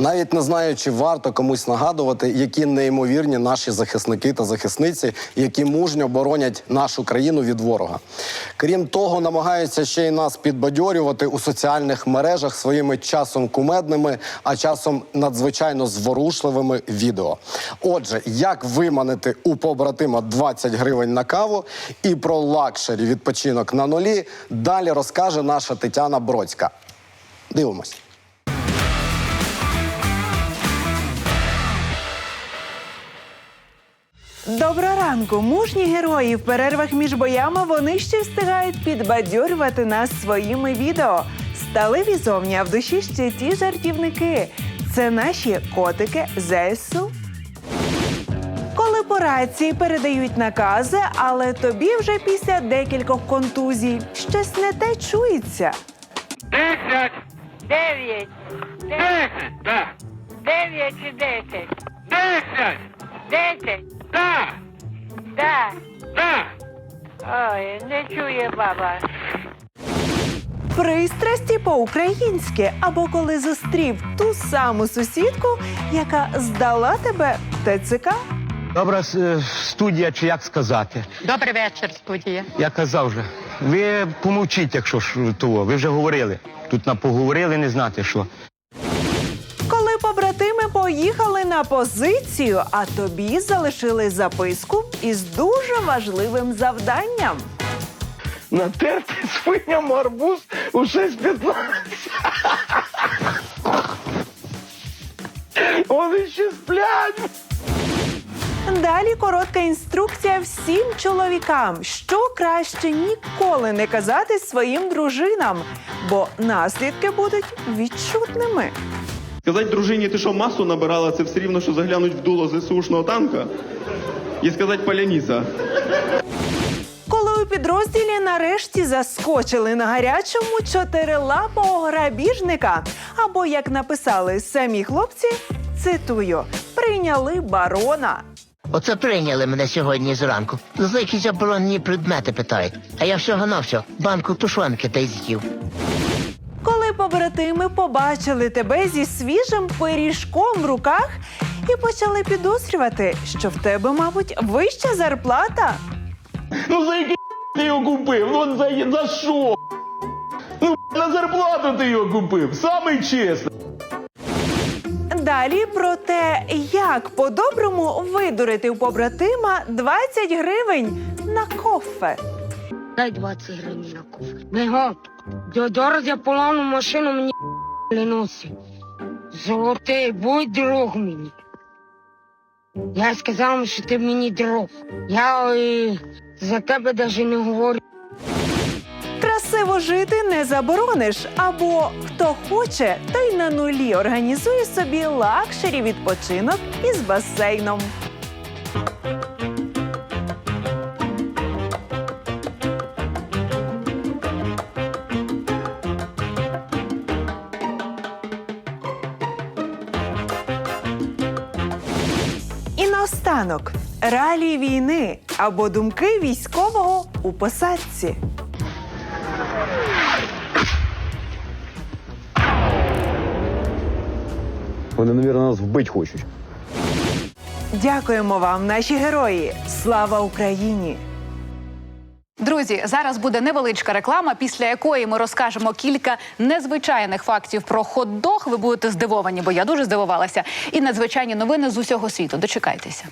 Навіть не знаю, чи варто комусь нагадувати, які неймовірні наші захисники та захисниці, які мужньо боронять нашу країну від ворога. Крім того, намагаються ще й нас підбадьорювати у соціальних мережах своїми часом кумедними, а часом надзвичайно зворушливими відео. Отже, як виманити у побратима 20 гривень на каву і про лакшері відпочинок на нулі, далі розкаже наша Тетяна Бродська. Дивимось. Доброго ранку, мужні герої. В перервах між боями вони ще встигають підбадьорювати нас своїми відео. Сталеві зовні, а в душі ще ті жартівники. Це наші котики ЗСУ. Коли по рації передають накази, але тобі вже після декількох контузій щось не те чується. Десять! Дев'ять. Десять! Дев'ять чи десять? Десять! Десять? Да! Да. Да! Ой, не чує баба. Пристрасті по-українськи, або коли зустрів ту саму сусідку, яка здала тебе ТЦК. Добра е, студія, чи як сказати. Добрий вечір, студія. Я казав вже. Ви помовчіть, якщо ж того. Ви вже говорили. Тут на поговорили, не знати що. Поїхали на позицію, а тобі залишили записку із дуже важливим завданням. Натерти свиням арбуз у 6.15. Вони ще сплять. Далі коротка інструкція всім чоловікам, що краще ніколи не казати своїм дружинам, бо наслідки будуть відчутними. Сказати дружині, ти що масу набирала, це все рівно, що заглянуть в дуло ЗСУшного танка і сказати Поляніса. Коли у підрозділі нарешті заскочили на гарячому чотирилапого грабіжника, або як написали самі хлопці, цитую, прийняли барона. Оце прийняли мене сьогодні зранку. За якісь оборонні предмети питають. А я всього навсього банку тушонки та й з'їв. Коли побратими побачили тебе зі свіжим пиріжком в руках і почали підозрювати, що в тебе, мабуть, вища зарплата. Ну за який ти його купив? Ну за, за що? Ну на зарплату ти його купив. Самий чесний. Далі про те, як по-доброму видурити у побратима 20 гривень на кофе. Дай 20 гривень на кофе. Бегом. Зараз я поламну машину мені не носить. Золотий, будь друг мені. Я сказав, що ти мені друг. Я е, за тебе навіть не говорю. Красиво жити не заборониш. Або хто хоче, той на нулі організує собі лакшері відпочинок із басейном. Наостанок реалії війни або думки військового у посадці. Вони, мабуть, нас вбити хочуть. Дякуємо вам, наші герої! Слава Україні! Друзі, зараз буде невеличка реклама, після якої ми розкажемо кілька незвичайних фактів про хот-дог. Ви будете здивовані, бо я дуже здивувалася. І надзвичайні новини з усього світу. Дочекайтеся.